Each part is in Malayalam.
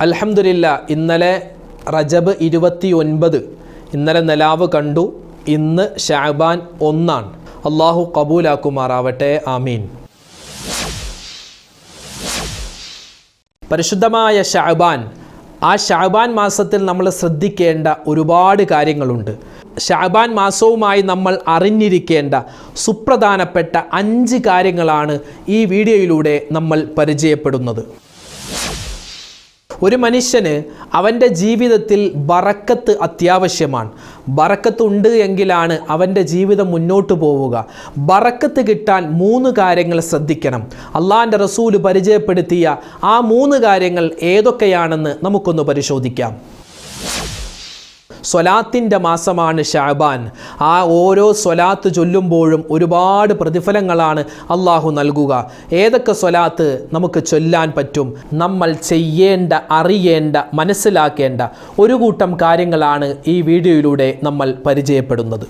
അൽഹംദുലില്ല ഇന്നലെ റജബ് ഇരുപത്തി ഒൻപത് ഇന്നലെ നിലാവ് കണ്ടു. ഇന്ന് ഷാബാൻ ഒന്നാണ്. അള്ളാഹു കബൂലാക്കുമാറാവട്ടെ. ആമീൻ. പരിശുദ്ധമായ ഷാബാൻ. ആ ഷാബാൻ മാസത്തിൽ നമ്മൾ ശ്രദ്ധിക്കേണ്ട ഒരുപാട് കാര്യങ്ങളുണ്ട്. ഷാബാൻ മാസവുമായി നമ്മൾ അറിഞ്ഞിരിക്കേണ്ട സുപ്രധാനപ്പെട്ട അഞ്ച് കാര്യങ്ങളാണ് ഈ വീഡിയോയിലൂടെ നമ്മൾ പരിചയപ്പെടുന്നത്. ഒരു മനുഷ്യന് അവന്റെ ജീവിതത്തിൽ ബറക്കത്ത് അത്യാവശ്യമാണ്. ബറക്കത്ത് ഉണ്ട് എങ്കിലാണ് അവന്റെ ജീവിതം മുന്നോട്ട് പോവുക. ബറക്കത്ത് കിട്ടാൻ മൂന്ന് കാര്യങ്ങൾ ശ്രദ്ധിക്കണം. അള്ളാന്റെ റസൂൽ പരിചയപ്പെടുത്തിയ ആ മൂന്ന് കാര്യങ്ങൾ ഏതൊക്കെയാണെന്ന് നമുക്കൊന്ന് പരിശോധിക്കാം. സ്വലാത്തിന്റെ മാസമാണ് ഷാബാൻ. ആ ഓരോ സ്വലാത്ത് ചൊല്ലുമ്പോഴും ഒരുപാട് പ്രതിഫലങ്ങളാണ് അള്ളാഹു നൽകുക. ഏതൊക്കെ സ്വലാത്ത് നമുക്ക് ചൊല്ലാൻ പറ്റും? നമ്മൾ ചെയ്യേണ്ട അറിയേണ്ട മനസ്സിലാക്കേണ്ട ഒരു കൂട്ടം കാര്യങ്ങളാണ് ഈ വീഡിയോയിലൂടെ നമ്മൾ പരിചയപ്പെടുന്നത്.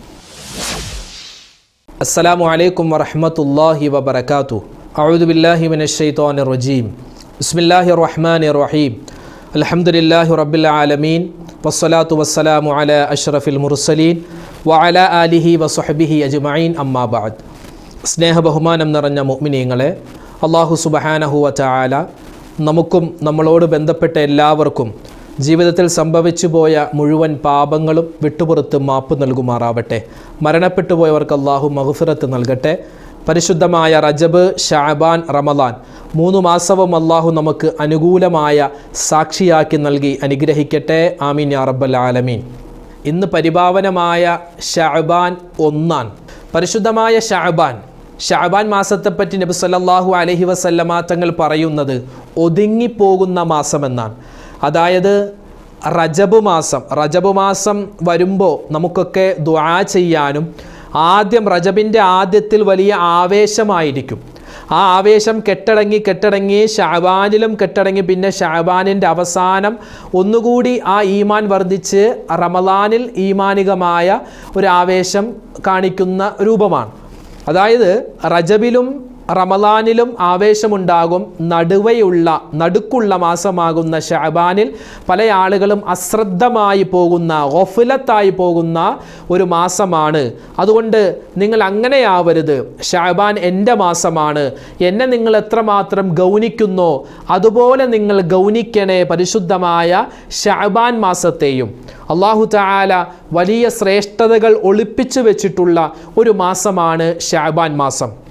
അസ്സലാമു അലൈക്കും വറഹമത്തല്ലാഹി വബർക്കാത്തു അഊദു ബില്ലാഹി മിനശ് റജീം. ബിസ്മില്ലാഹി റഹ്മാൻ റഹീം. അൽഹംദുലില്ലാഹി റബ്ബിൽ ആലമീൻ. വസ്സലാത്തു വസ്സലാമു അല അഷ്റഫിൽ മുർസലീൻ. വഅല ആലിഹി വസുഹബിഹി അജ്മഈൻ. അമ്മാബാദ് സ്നേഹ ബഹുമാനം നിറഞ്ഞ മുഅ്മിനീങ്ങളെ അള്ളാഹു സുബ്ഹാനഹു വതആല നമുക്കും നമ്മളോട് ബന്ധപ്പെട്ട എല്ലാവർക്കും ജീവിതത്തിൽ സംഭവിച്ചു പോയ മുഴുവൻ പാപങ്ങളും വിട്ടുപുറത്ത് മാപ്പ് നൽകുമാറാവട്ടെ. മരണപ്പെട്ടു പോയവർക്ക് അള്ളാഹു മഹുഫിറത്ത് നൽകട്ടെ. പരിശുദ്ധമായ റജബ് ഷാബാൻ റമദാൻ. മൂന്ന് മാസവും അള്ളാഹു നമുക്ക് അനുകൂലമായ സാക്ഷിയാക്കി നൽകി അനുഗ്രഹിക്കട്ടെ. ആമീൻ യാ റബ്ബൽ ആലമീൻ. ഇന്ന് പരിപാവനമായ ഷാബാൻ ഒന്നാൻ പരിശുദ്ധമായ ഷാബാൻ. ഷാബാൻ മാസത്തെപ്പറ്റി നബി സല്ലാഹു അലഹി വസല്ലമ തങ്ങൾ പറയുന്നത് ഒതുങ്ങിപ്പോകുന്ന മാസമെന്നാണ്. അതായത് റജബ് മാസം. റജബ് മാസം വരുമ്പോൾ നമുക്കൊക്കെ ദ്വാ ചെയ്യാനും ആദ്യം റജബിന്റെ ആദ്യത്തിൽ വലിയ ആവേശമായിരിക്കും. ആ ആവേശം കെട്ടടങ്ങി കെട്ടടങ്ങി ഷാബാനിലും കെട്ടടങ്ങി. പിന്നെ ഷാബാനിന്റെ അവസാനം ഒന്നുകൂടി ആ ഈമാൻ വർദ്ധിച്ച് റമദാനിൽ ഈമാനികമായ ഒരു ആവേശം കാണിക്കുന്ന രൂപമാണ്. അതായത് റജബിലും റമലാനിലും ആവേശമുണ്ടാകും. നടുവയുള്ള നടുക്കുള്ള മാസമാകുന്ന ഷാബാനിൽ പല ആളുകളും അശ്രദ്ധമായി പോകുന്ന ഒഫുലത്തായി പോകുന്ന ഒരു മാസമാണ്. അതുകൊണ്ട് നിങ്ങൾ അങ്ങനെയാവരുത്. ഷാബാൻ എന്റെ മാസമാണ്. എന്നെ നിങ്ങൾ എത്രമാത്രം ഗൗനിക്കുന്നോ അതുപോലെ നിങ്ങൾ ഗൗനിക്കണേ പരിശുദ്ധമായ ഷാബാൻ മാസത്തെയും. അള്ളാഹു താല വലിയ ശ്രേഷ്ഠതകൾ ഒളിപ്പിച്ചു വെച്ചിട്ടുള്ള ഒരു മാസമാണ് ഷാബാൻ മാസം.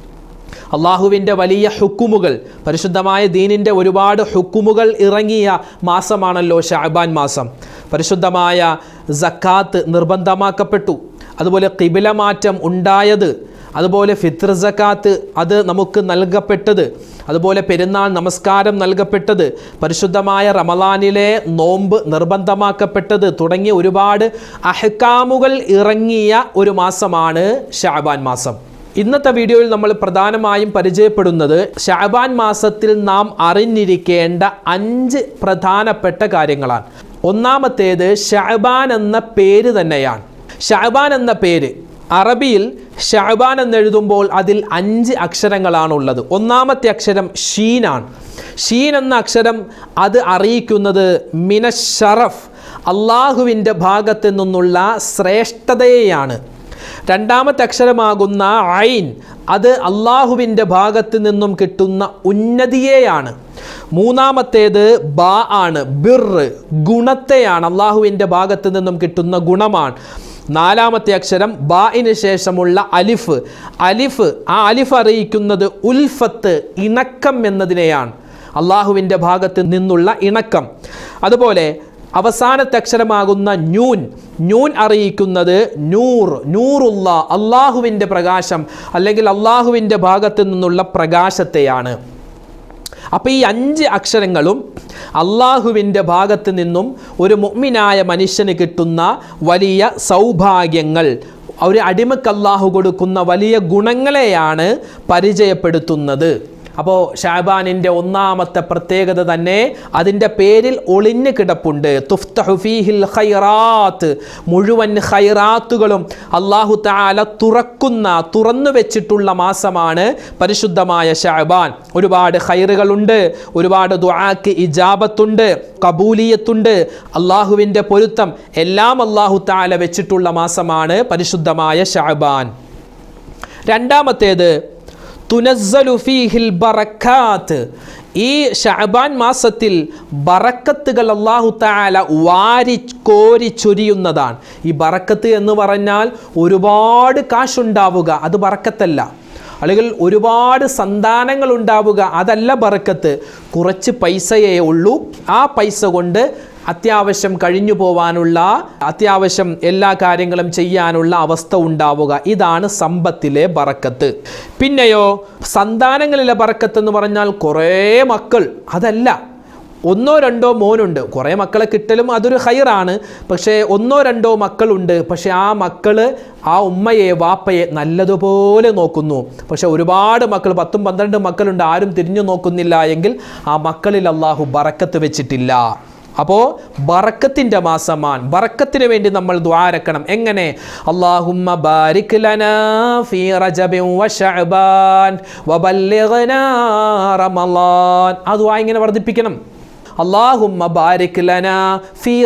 അള്ളാഹുവിന്റെ വലിയ ഹുക്കുമുകൾ പരിശുദ്ധമായ ദീനിന്റെ ഒരുപാട് ഹുക്കുമുകൾ ഇറങ്ങിയ മാസമാണല്ലോ ഷാബാൻ മാസം. പരിശുദ്ധമായ സക്കാത്ത് നിർബന്ധമാക്കപ്പെട്ടു. അതുപോലെ കിബില മാറ്റം ഉണ്ടായത് അതുപോലെ ഫിത്ർ സക്കാത്ത് അത് നമുക്ക് നൽകപ്പെട്ടത് അതുപോലെ പെരുന്നാൾ നമസ്കാരം നൽകപ്പെട്ടത് പരിശുദ്ധമായ റമലാനിലെ നോമ്പ് നിർബന്ധമാക്കപ്പെട്ടത് തുടങ്ങിയ ഒരുപാട് അഹ്കാമുകൾ ഇറങ്ങിയ ഒരു മാസമാണ് ഷാബാൻ മാസം. ഇന്നത്തെ വീഡിയോയിൽ നമ്മൾ പ്രധാനമായും പരിചയപ്പെടുന്നത് ഷാബാൻ മാസത്തിൽ നാം അറിഞ്ഞിരിക്കേണ്ട അഞ്ച് പ്രധാനപ്പെട്ട കാര്യങ്ങളാണ്. ഒന്നാമത്തേത് ഷാബാൻ എന്ന പേര് തന്നെയാണ്. ഷാബാൻ എന്ന പേര് അറബിയിൽ ഷാബാൻ എന്നെഴുതുമ്പോൾ അതിൽ അഞ്ച് അക്ഷരങ്ങളാണ് ഉള്ളത് ഒന്നാമത്തെ അക്ഷരം ഷീനാണ്. ഷീൻ എന്ന അക്ഷരം അത് അറിയിക്കുന്നത് മിനഷറഫ് അള്ളാഹുവിന്റെ ഭാഗത്തു നിന്നുള്ള ശ്രേഷ്ഠതയെയാണ്. രണ്ടാമത്തെ അക്ഷരമാകുന്ന ഐൻ അത് അള്ളാഹുവിന്റെ ഭാഗത്ത് നിന്നും കിട്ടുന്ന ഉന്നതിയെയാണ്. മൂന്നാമത്തേത് ബാ ആണ് ബിർ ഗുണത്തെയാണ് അള്ളാഹുവിന്റെ ഭാഗത്ത് നിന്നും കിട്ടുന്ന ഗുണമാണ്. നാലാമത്തെ അക്ഷരം ബാഇന് ശേഷമുള്ള അലിഫ്. അലിഫ് ആ അലിഫ് അറിയിക്കുന്നത് ഉൽഫത്ത് ഇണക്കം എന്നതിനെയാണ്. അള്ളാഹുവിന്റെ ഭാഗത്ത് നിന്നുള്ള ഇണക്കം. അതുപോലെ അവസാനത്തെ അക്ഷരമാകുന്ന ന്യൂൻ. ന്യൂൻ അറിയിക്കുന്നത് നൂർ. നൂറുള്ള അള്ളാഹുവിന്റെ പ്രകാശം അല്ലെങ്കിൽ അള്ളാഹുവിന്റെ ഭാഗത്തു നിന്നുള്ള പ്രകാശത്തെയാണ്. അപ്പോൾ ഈ അഞ്ച് അക്ഷരങ്ങളും അള്ളാഹുവിന്റെ ഭാഗത്ത് നിന്നും ഒരു മുഗ്മിനായ മനുഷ്യന് കിട്ടുന്ന വലിയ സൗഭാഗ്യങ്ങൾ ഒരു അടിമക്ക് അള്ളാഹു കൊടുക്കുന്ന വലിയ ഗുണങ്ങളെയാണ് പരിചയപ്പെടുത്തുന്നത്. അപ്പോൾ ഷാബാനിന്റെ ഒന്നാമത്തെ പ്രത്യേകത തന്നെ അതിന്റെ പേരിൽ ഒളിഞ്ഞു കിടപ്പുണ്ട്. തുഫ്തഹു ഫീഹിൽ ഖൈറാത്ത്. മുഴുവൻ ഖൈറാത്തുകളും അള്ളാഹു താല തുറക്കുന്ന തുറന്നു വെച്ചിട്ടുള്ള മാസമാണ് പരിശുദ്ധമായ ഷാബാൻ. ഒരുപാട് ഖൈറുകളുണ്ട് ഒരുപാട് ദുആക്ക് ഇജാബത്തുണ്ട് കബൂലിയത്തുണ്ട്. അള്ളാഹുവിന്റെ പൊരുത്തം എല്ലാം അള്ളാഹു താല വെച്ചിട്ടുള്ള മാസമാണ് പരിശുദ്ധമായ ഷാബാൻ. രണ്ടാമത്തേത് തുനസ്സലു ഫീഹിൽ ബറക്കാത്ത്. ഈ ഷഅബാൻ മാസത്തിൽ ബറക്കത്തുകൾ അള്ളാഹു താല വാരി കോരി ചൊരിയുന്നതാണ്. ഈ ബറക്കത്ത് എന്ന് പറഞ്ഞാൽ ഒരുപാട് കാശുണ്ടാവുക അത് ബറക്കത്തല്ല. അല്ലെങ്കിൽ ഒരുപാട് സന്താനങ്ങൾ ഉണ്ടാവുക അതല്ല ബറക്കത്ത്. കുറച്ച് പൈസയേ ഉള്ളൂ. ആ പൈസ കൊണ്ട് അത്യാവശ്യം കഴിഞ്ഞു പോവാനുള്ള അത്യാവശ്യം എല്ലാ കാര്യങ്ങളും ചെയ്യാനുള്ള അവസ്ഥ ഉണ്ടാവുക. ഇതാണ് സമ്പത്തിലെ ബറക്കത്ത്. പിന്നെയോ സന്താനങ്ങളിലെ ബറക്കത്ത് എന്ന് പറഞ്ഞാൽ കുറേ മക്കൾ. അതല്ല ഒന്നോ രണ്ടോ മോനുണ്ട്. കുറേ മക്കളെ കിട്ടലും അതൊരു ഹൈറാണ്. പക്ഷേ ഒന്നോ രണ്ടോ മക്കളുണ്ട്. പക്ഷേ ആ മക്കൾ ആ ഉമ്മയെ വാപ്പയെ നല്ലതുപോലെ നോക്കുന്നു. പക്ഷേ ഒരുപാട് മക്കൾ പത്തും പന്ത്രണ്ടും മക്കളുണ്ട്. ആരും തിരിഞ്ഞു നോക്കുന്നില്ല എങ്കിൽ ആ മക്കളിൽ അള്ളാഹു ബറക്കത്ത് വെച്ചിട്ടില്ല. അപ്പോൾ ബറക്കത്തിന്റെ മാസമാണ് ബറക്കത്തിന് വേണ്ടി നമ്മൾ ദ്വാരക്കണം എങ്ങനെ? അള്ളാഹുമ്മ ബാരിക് ലനാ ഫീ റജബിൻ ശഅബാൻ വബല്ലിഗ്നാ റമളാൻ. ആ ഇങ്ങനെ വർദ്ധിപ്പിക്കണം. അള്ളാഹുമ്മ ബാരിക് ലനാ ഫീ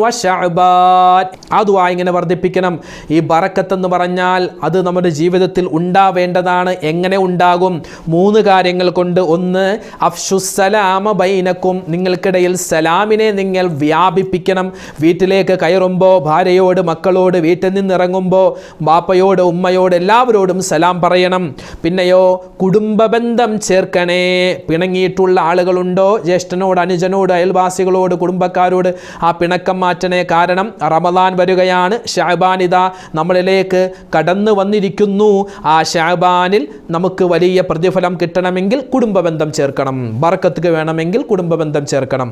വശഅബാൻ ആ ദുആ ഇങ്ങനെ വർദ്ധിപ്പിക്കണം. ഈ ബറക്കത്ത് എന്ന് പറഞ്ഞാൽ അത് നമ്മുടെ ജീവിതത്തിൽ ഉണ്ടാവേണ്ടതാണ്. എങ്ങനെ ഉണ്ടാകും? മൂന്ന് കാര്യങ്ങൾ കൊണ്ട്. ഒന്ന് അഫ്ഷുസലാമ ബൈനക്കും. നിങ്ങൾക്കിടയിൽ സലാമിനെ നിങ്ങൾ വ്യാപിപ്പിക്കണം. വീട്ടിലേക്ക് കയറുമ്പോൾ ഭാര്യയോട് മക്കളോട് വീട്ടിൽ നിന്നിറങ്ങുമ്പോൾ ബാപ്പയോട് ഉമ്മയോട് എല്ലാവരോടും സലാം പറയണം. പിന്നെയോ കുടുംബബന്ധം ചേർക്കണേ. പിണങ്ങിയിട്ടുള്ള ആളുകളുണ്ടോ? ജ്യേഷ്ഠനോട് അനുജനോട് അയൽവാസികളോട് കുടുംബക്കാരോട് ആ പിണക്കം മാറ്റണേ കാരണം റമദാൻ വരികയാണ്. ഷാബാനിത നമ്മളിലേക്ക് കടന്നു വന്നിരിക്കുന്നു. ആ ഷാബാനിൽ നമുക്ക് വലിയ പ്രതിഫലം കിട്ടണമെങ്കിൽ കുടുംബബന്ധം ചേർക്കണം. ബർക്കത്ത് വേണമെങ്കിൽ കുടുംബബന്ധം ചേർക്കണം.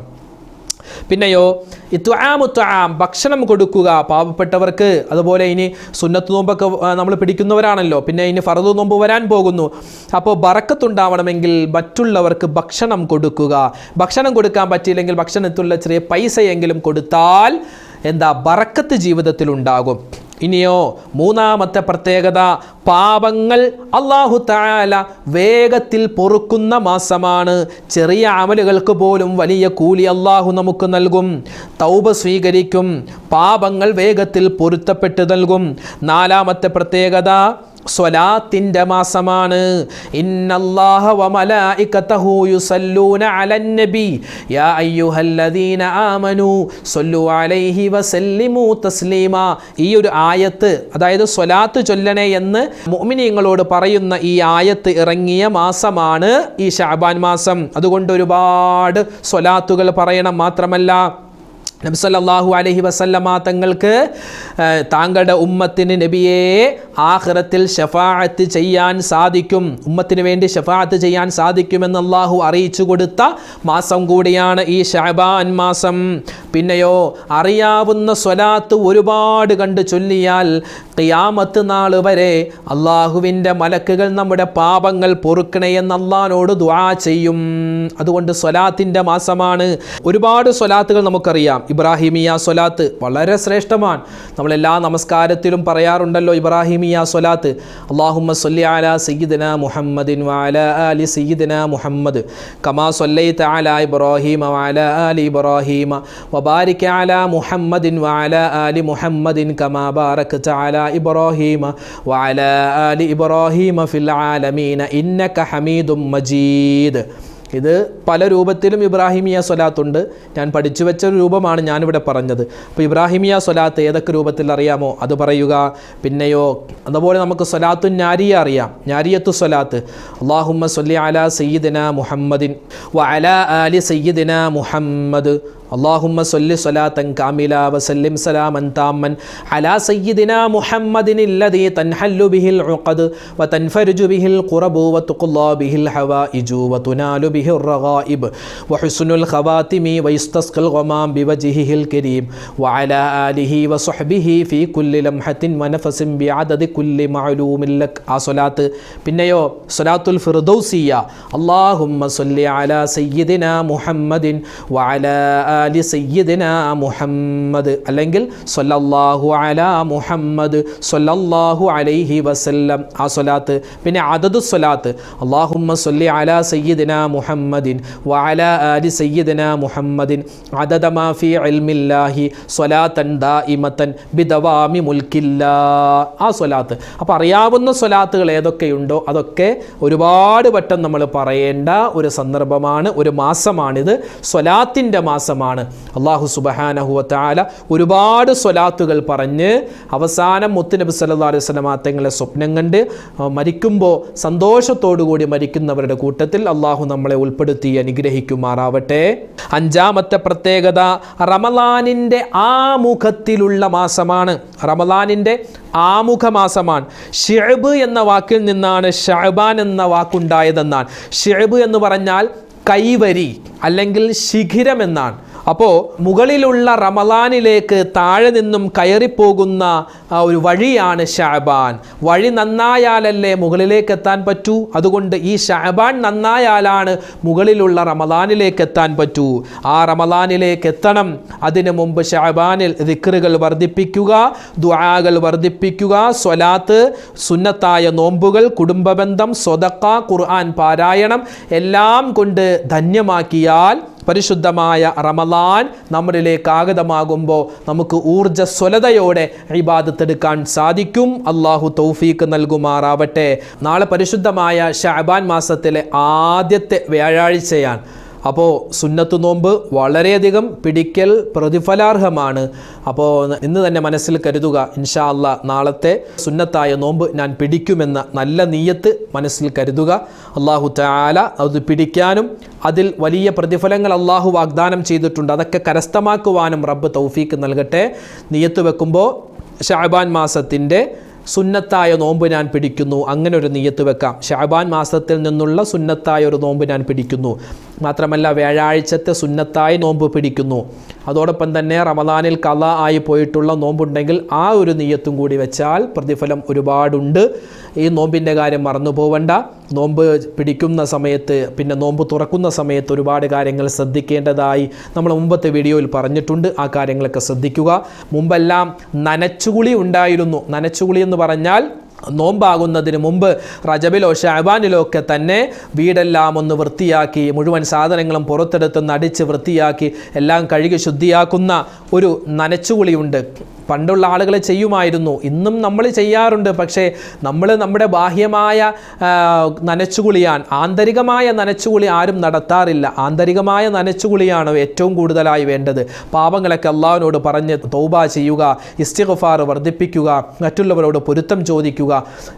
പിന്നെയോ ഇത്വാമുത്വാം ഭക്ഷണം കൊടുക്കുക പാവപ്പെട്ടവർക്ക്. അതുപോലെ ഇനി സുന്നത്ത് നോമ്പൊക്കെ നമ്മൾ പിടിക്കുന്നവരാണല്ലോ. പിന്നെ ഇനി ഫറദ് നോമ്പ് വരാൻ പോകുന്നു. അപ്പോൾ ബറക്കത്തുണ്ടാവണമെങ്കിൽ മറ്റുള്ളവർക്ക് ഭക്ഷണം കൊടുക്കുക. ഭക്ഷണം കൊടുക്കാൻ പറ്റിയില്ലെങ്കിൽ ഭക്ഷണത്തിലുള്ള ചെറിയ പൈസയെങ്കിലും കൊടുത്താൽ എന്താ ബറക്കത്ത് ജീവിതത്തിൽ ഉണ്ടാകും ഇനിയോ മൂന്നാമത്തെ പ്രത്യേകത പാപങ്ങൾ അള്ളാഹു താല വേഗത്തിൽ പൊറുക്കുന്ന മാസമാണ്. ചെറിയ അമലുകൾക്ക് പോലും വലിയ കൂലി അള്ളാഹു നമുക്ക് നൽകും. തൗബ സ്വീകരിക്കും പാപങ്ങൾ വേഗത്തിൽ പൊരുത്തപ്പെട്ട് നൽകും. നാലാമത്തെ പ്രത്യേകത സ്വലാത്തിന്റെ മാസമാണ്. ഈ ഒരു ആയത്ത് അതായത് സ്വലാത്ത് ചൊല്ലണേ എന്ന് മുഅ്മിനീങ്ങളോട് പറയുന്ന ഈ ആയത്ത് ഇറങ്ങിയ മാസമാണ് ഈ ഷാബാൻ മാസം. അതുകൊണ്ട് ഒരുപാട് സ്വലാത്തുകൾ പറയണം മാത്രമല്ല. നബ്സല്ലാഹു അലഹി വസല്ലമ തങ്ങൾക്ക് താങ്കളുടെ ഉമ്മത്തിന് നബിയെ ആഹ്റത്തിൽ ഷഫാഅത്ത് ചെയ്യാൻ സാധിക്കും. ഉമ്മത്തിന് വേണ്ടി ഷഫാഅത്ത് ചെയ്യാൻ സാധിക്കുമെന്ന് അള്ളാഹു അറിയിച്ചു കൊടുത്ത മാസം കൂടിയാണ് ഈ ഷാബാൻ മാസം. പിന്നെയോ അറിയാവുന്ന സ്വലാത്ത് ഒരുപാട് കണ്ട് ചൊല്ലിയാൽ ഖിയാമത്ത് നാൾ വരെ അള്ളാഹുവിന്റെ മലക്കുകൾ നമ്മുടെ പാപങ്ങൾ പൊറുക്കണേ എന്ന് അള്ളഹാനോട് ദ്വാ ചെയ്യും. അതുകൊണ്ട് സ്വലാത്തിന്റെ മാസമാണ്. ഒരുപാട് സ്വലാത്തുകൾ നമുക്കറിയാം. ഇബ്രാഹിമിയ സ്വലാത്ത് വളരെ ശ്രേഷ്ഠമാണ്. നമ്മളെല്ലാ നമസ്കാരത്തിലും പറയാറുണ്ടല്ലോ ഇബ്രാഹിമിയ സ്വലാത്ത്. അള്ളാഹുമ്മ സല്ലി അല സയ്യിദന മുഹമ്മദിൻ വാല അലി സയ്യിദന മുഹമ്മദ്. കമാ സല്ലൈത അല ഇബ്രാഹിമ വാല അലി ഇബ്രാഹിമ. വബാരിക്ക അല മുഹമ്മദിൻ വാല അലി മുഹമ്മദിൻ കമാ ബാറക് അല ഇബ്രാഹിമ വഅല ആലി ഇബ്രാഹീമ ഫിൽ ആലമീന ഇന്നക ഹമീദും മജീദ്. ഇത് പല രൂപത്തിലും ഇബ്രാഹിമിയ സ്വലാത്തുണ്ട്. ഞാൻ പഠിച്ചു വെച്ച രൂപമാണ് ഞാനിവിടെ പറഞ്ഞത്. അപ്പോൾ ഇബ്രാഹിമിയ സ്വലാത്ത് ഏതൊക്കെ രൂപത്തിൽ അറിയാമോ? അത് പറയുക. പിന്നെയോ അതുപോലെ നമുക്ക് സ്വലാത്തു ഞാരിയ അറിയാം. നാരിയത്തു സ്വലാത്ത്. അള്ളാഹുമ്മ സല്ലി അല സയ്യിദിന മുഹമ്മദിൻ വ അല അലി സയ്യിദിന മുഹമ്മദ്. اللهم صل صلاة كاملة وسلم سلاما تاما على سيدنا محمد الذي تنحل به العقد وتنفرج به القرب وتقضى به الحوائج وتنال به الرغائب وحسن الخواتم ويستسقى الغمام بوجهه الكريم وعلى آله وصحبه في كل لمحة ونفس بعدد كل معلوم لك ആ സ്വലാത്ത് പിന്നെയോ സ്വലാത്തുൽ ഫിർദൗസിയ അള്ളാഹുമ്മ സല്ലി അലാ സയ്യിദിന മുഹമ്മദിൻ വഅല ആലി സയ്യിദിന മുഹമ്മദ് അല്ലെങ്കിൽ സൊല്ലാഹു അലാ മുഹമ്മദ് സൊല്ലാഹു അലൈഹി വസല്ലം. ആ സ്വലാത്ത് പിന്നെ അതദു സ്വലാത്ത് അള്ളാഹുമ്മ സല്ലി അലാ സയ്യിദിന മുഹമ്മദിൻ വഅല ആലി സയ്യിദിന മുഹമ്മദിൻ അദദ മാ ഫി ഇൽമില്ലാഹി സ്വലാത്തൻ ദായിമത്തൻ ബിദവാമി മുൽക്കില്ലാ. ആ സ്വലാത്ത് അപ്പോൾ അറിയാവുന്ന സ്വലാത്തുകൾ ഏതൊക്കെയുണ്ടോ അതൊക്കെ ഒരുപാട് വട്ടം നമ്മൾ പറയേണ്ട ഒരു സന്ദർഭമാണ് ഒരു മാസമാണിത്. സ്വലാത്തിന്റെ മാസമാണ്. അള്ളാഹു സുബഹാനഹുവത്താല ഒരുപാട് സ്വലാത്തുകൾ പറഞ്ഞ് അവസാനം മുത്തുനബി സല്ലാ അലൈഹി സ്വലമാ തങ്ങളെ സ്വപ്നം കണ്ട് മരിക്കുമ്പോൾ സന്തോഷത്തോടു കൂടി മരിക്കുന്നവരുടെ കൂട്ടത്തിൽ അള്ളാഹു നമ്മളെ ഉൾപ്പെടുത്തി അനുഗ്രഹിക്കുമാറാവട്ടെ. അഞ്ചാമത്തെ പ്രത്യേകത റമലാനിന്റെ ആമുഖത്തിലുള്ള മാസമാണ്. റമലാനിന്റെ ആമുഖ മാസമാണ് ഷെബ് എന്ന വാക്കിൽ നിന്നാണ് ഷഅബാൻ എന്ന വാക്കുണ്ടായതെന്നാണ്. ഷെബ് എന്ന് പറഞ്ഞാൽ കൈവരി അല്ലെങ്കിൽ ശിഖിരം എന്നാണ്. അപ്പോൾ മുകളിലുള്ള റമലാനിലേക്ക് താഴെ നിന്നും കയറിപ്പോകുന്ന ഒരു വഴിയാണ് ഷാബാൻ. വഴി നന്നായാലല്ലേ മുകളിലേക്ക് എത്താൻ പറ്റൂ? അതുകൊണ്ട് ഈ ഷാബാൻ നന്നായാലാണ് മുകളിലുള്ള റമലാനിലേക്ക് എത്താൻ പറ്റൂ. ആ റമലാനിലേക്ക് എത്തണം. അതിനു മുമ്പ് ഷാബാനിൽ ദിക്റുകൾ വർദ്ധിപ്പിക്കുക ദുആകൾ വർദ്ധിപ്പിക്കുക സ്വലാത്ത് സുന്നത്തായ നോമ്പുകൾ കുടുംബബന്ധം സ്വതക്ക ഖുർആൻ പാരായണം എല്ലാം കൊണ്ട് ധന്യമാക്കിയാൽ പരിശുദ്ധമായ റമലാൻ നമ്മളിലേക്ക് ആഗതമാകുമ്പോൾ നമുക്ക് ഊർജസ്വലതയോടെ ഇബാദത്തെടുക്കാൻ സാധിക്കും. അള്ളാഹു തൗഫീക്ക് നൽകുമാറാവട്ടെ. നാളെ പരിശുദ്ധമായ ഷാബാൻ മാസത്തിലെ ആദ്യത്തെ വ്യാഴാഴ്ചയാണ്. അപ്പോൾ സുന്നത്ത് നോമ്പ് വളരെയധികം പിടിക്കൽ പ്രതിഫലാർഹമാണ്. അപ്പോൾ ഇന്ന് തന്നെ മനസ്സിൽ കരുതുക ഇൻഷാ അല്ല നാളത്തെ സുന്നത്തായ നോമ്പ് ഞാൻ പിടിക്കുമെന്ന നല്ല നീയത്ത് മനസ്സിൽ കരുതുക. അള്ളാഹു താല അത് പിടിക്കാനും അതിൽ വലിയ പ്രതിഫലങ്ങൾ അള്ളാഹു വാഗ്ദാനം ചെയ്തിട്ടുണ്ട്. അതൊക്കെ കരസ്ഥമാക്കുവാനും റബ്ബ് തൗഫീക്ക് നൽകട്ടെ. നീയത്ത് വെക്കുമ്പോൾ ഷാബാൻ മാസത്തിന്റെ സുന്നത്തായ നോമ്പ് ഞാൻ പിടിക്കുന്നു. അങ്ങനെ ഒരു നീയത്ത് വെക്കാം. ഷാബാൻ മാസത്തിൽ നിന്നുള്ള സുന്നത്തായ ഒരു നോമ്പ് ഞാൻ പിടിക്കുന്നു. മാത്രമല്ല വ്യാഴാഴ്ചത്തെ സുന്നത്തായ നോമ്പ് പിടിക്കുന്നു. അതോടൊപ്പം തന്നെ റമദാനിൽ കല ആയി പോയിട്ടുള്ള നോമ്പുണ്ടെങ്കിൽ ആ ഒരു നീയത്തും കൂടി വെച്ചാൽ പ്രതിഫലം ഒരുപാടുണ്ട്. ഈ നോമ്പിന്റെ കാര്യം മറന്നു പോവണ്ട നോമ്പ് പിടിക്കുന്ന സമയത്ത് പിന്നെ നോമ്പ് തുറക്കുന്ന സമയത്ത് ഒരുപാട് കാര്യങ്ങൾ ശ്രദ്ധിക്കേണ്ടതായി നമ്മൾ മുമ്പത്തെ വീഡിയോയിൽ പറഞ്ഞിട്ടുണ്ട്. ആ കാര്യങ്ങളൊക്കെ ശ്രദ്ധിക്കുക. മുമ്പെല്ലാം നനച്ചുകുളി ഉണ്ടായിരുന്നു. നനച്ചുകുളി എന്ന് പറഞ്ഞാൽ നോമ്പാകുന്നതിന് മുമ്പ് റജബിലോ ഷാബാനിലോ ഒക്കെ തന്നെ വീടെല്ലാം ഒന്ന് വൃത്തിയാക്കി മുഴുവൻ സാധനങ്ങളും പുറത്തെടുത്ത് നടിച്ച് വൃത്തിയാക്കി എല്ലാം കഴുകി ശുദ്ധിയാക്കുന്ന ഒരു നനച്ചുകുളിയുണ്ട്. പണ്ടുള്ള ആളുകൾ ചെയ്യുമായിരുന്നു. ഇന്നും നമ്മൾ ചെയ്യാറുണ്ട്. പക്ഷേ നമ്മൾ നമ്മുടെ ബാഹ്യമായ നനച്ചുകുളിയാൻ ആന്തരികമായ നനച്ചുകുളി ആരും നടത്താറില്ല. ആന്തരികമായ നനച്ചുകുളിയാണ് ഏറ്റവും കൂടുതലായി വേണ്ടത്. പാപങ്ങളൊക്കെ അള്ളാഹുവിനോട് പറഞ്ഞ് തൗബ ചെയ്യുക ഇസ്തിഗഫാർ വർദ്ധിപ്പിക്കുക മറ്റുള്ളവരോട് പൊരുത്തം ചോദിക്കുക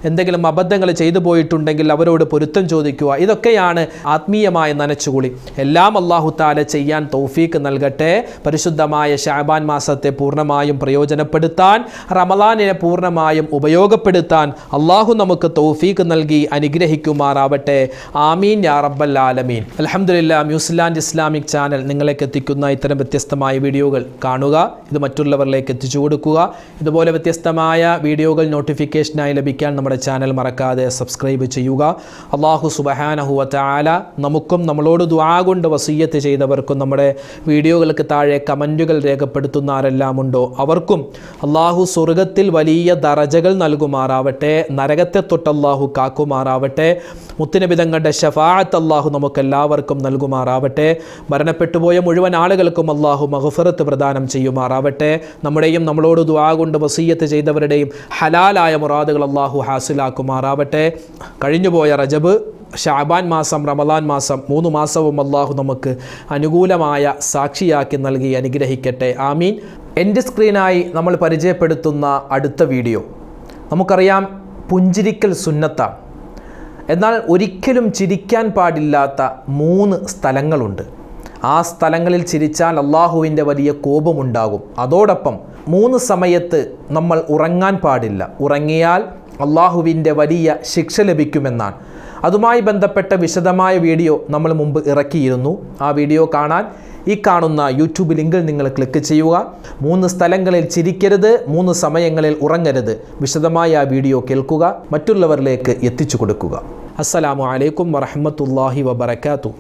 എന്തെങ്കിലും അബദ്ധങ്ങൾ ചെയ്തു പോയിട്ടുണ്ടെങ്കിൽ അവരോട് പൊരുത്തം ചോദിക്കുക ഇതൊക്കെയാണ് ആത്മീയമായ നനച്ചുകുളി. എല്ലാം അള്ളാഹു താല ചെയ്യാൻ തൗഫീക്ക് നൽകട്ടെ. പരിശുദ്ധമായ ഷാബാൻ മാസത്തെ പൂർണമായും പ്രയോജനപ്പെടുത്താൻ റമലാനിനെ പൂർണമായും ഉപയോഗപ്പെടുത്താൻ അള്ളാഹു നമുക്ക് തൗഫീക്ക് നൽകി അനുഗ്രഹിക്കുമാറാവട്ടെ. ആമീൻ യാ റബ്ബൽ ആലമീൻ. അലഹമുല്ല ന്യൂസിലാൻഡ് ഇസ്ലാമിക് ചാനൽ നിങ്ങളേക്ക് എത്തിക്കുന്ന ഇത്തരം വ്യത്യസ്തമായ വീഡിയോകൾ കാണുക ഇത് മറ്റുള്ളവരിലേക്ക് എത്തിച്ചു കൊടുക്കുക. ഇതുപോലെ വ്യത്യസ്തമായ വീഡിയോകൾ നോട്ടിഫിക്കേഷനായി ലഭിക്കാൻ നമ്മുടെ ചാനൽ മറക്കാതെ സബ്സ്ക്രൈബ് ചെയ്യുക. അള്ളാഹു സുബഹാനഹുവ വാല നമുക്കും നമ്മളോട് ദ്വാ കൊണ്ട് വസീയത്ത് ചെയ്തവർക്കും നമ്മുടെ വീഡിയോകൾക്ക് താഴെ കമന്റുകൾ രേഖപ്പെടുത്തുന്ന ആരെല്ലാം ഉണ്ടോ അവർക്കും അള്ളാഹു സ്വർഗത്തിൽ വലിയ ദറജകൾ നൽകുമാറാവട്ടെ നരകത്തെ തൊട്ട് അള്ളാഹു കാക്കുമാറാവട്ടെ മുത്തിനബിതങ്ങളുടെ ഷഫാഅത്ത് അള്ളാഹു നമുക്കെല്ലാവർക്കും നൽകുമാറാവട്ടെ മരണപ്പെട്ടുപോയ മുഴുവൻ ആളുകൾക്കും അള്ളാഹു മഹഫറത്ത് പ്രദാനം ചെയ്യുമാറാവട്ടെ നമ്മുടെയും നമ്മളോട് ദുആ കൊണ്ട് വസീയത്ത് ചെയ്തവരുടെയും ഹലാലായ മുറാദുകൾ അള്ളാഹു ഹാസിലാക്കുമാറാവട്ടെ. കഴിഞ്ഞുപോയ റജബ് ഷാബാൻ മാസം റമദാൻ മാസം മൂന്ന് മാസവും അള്ളാഹു നമുക്ക് അനുകൂലമായ സാക്ഷിയാക്കി നൽകി അനുഗ്രഹിക്കട്ടെ. ആമീൻ. എന്റെ സ്ക്രീനായി നമ്മൾ പരിചയപ്പെടുത്തുന്ന അടുത്ത വീഡിയോ. നമുക്കറിയാം പുഞ്ചിരിക്കൽ സുന്നത്താണ് എന്നാൽ ഒരിക്കലും ചിരിക്കാൻ പാടില്ലാത്ത മൂന്ന് സ്ഥലങ്ങളുണ്ട്. ആ സ്ഥലങ്ങളിൽ ചിരിച്ചാൽ അള്ളാഹുവിന്റെ വലിയ കോപമുണ്ടാകും. അതോടൊപ്പം മൂന്ന് സമയത്ത് നമ്മൾ ഉറങ്ങാൻ പാടില്ല. ഉറങ്ങിയാൽ അള്ളാഹുവിന്റെ വലിയ ശിക്ഷ ലഭിക്കുമെന്നാണ്. അതുമായി ബന്ധപ്പെട്ട വിശദമായ വീഡിയോ നമ്മൾ മുമ്പ് ഇറക്കിയിരുന്നു. ആ വീഡിയോ കാണാൻ ഈ കാണുന്ന യൂട്യൂബ് ലിങ്കിൽ നിങ്ങൾ ക്ലിക്ക് ചെയ്യുക. മൂന്ന് സ്ഥലങ്ങളിൽ ചിരിക്കരുത് മൂന്ന് സമയങ്ങളിൽ ഉറങ്ങരുത്. വിശദമായ ആ വീഡിയോ കേൾക്കുക മറ്റുള്ളവരിലേക്ക് എത്തിച്ചു കൊടുക്കുക. അസ്സലാമു അലൈക്കും വറഹമത്തല്ലാഹി വബർക്കാത്തു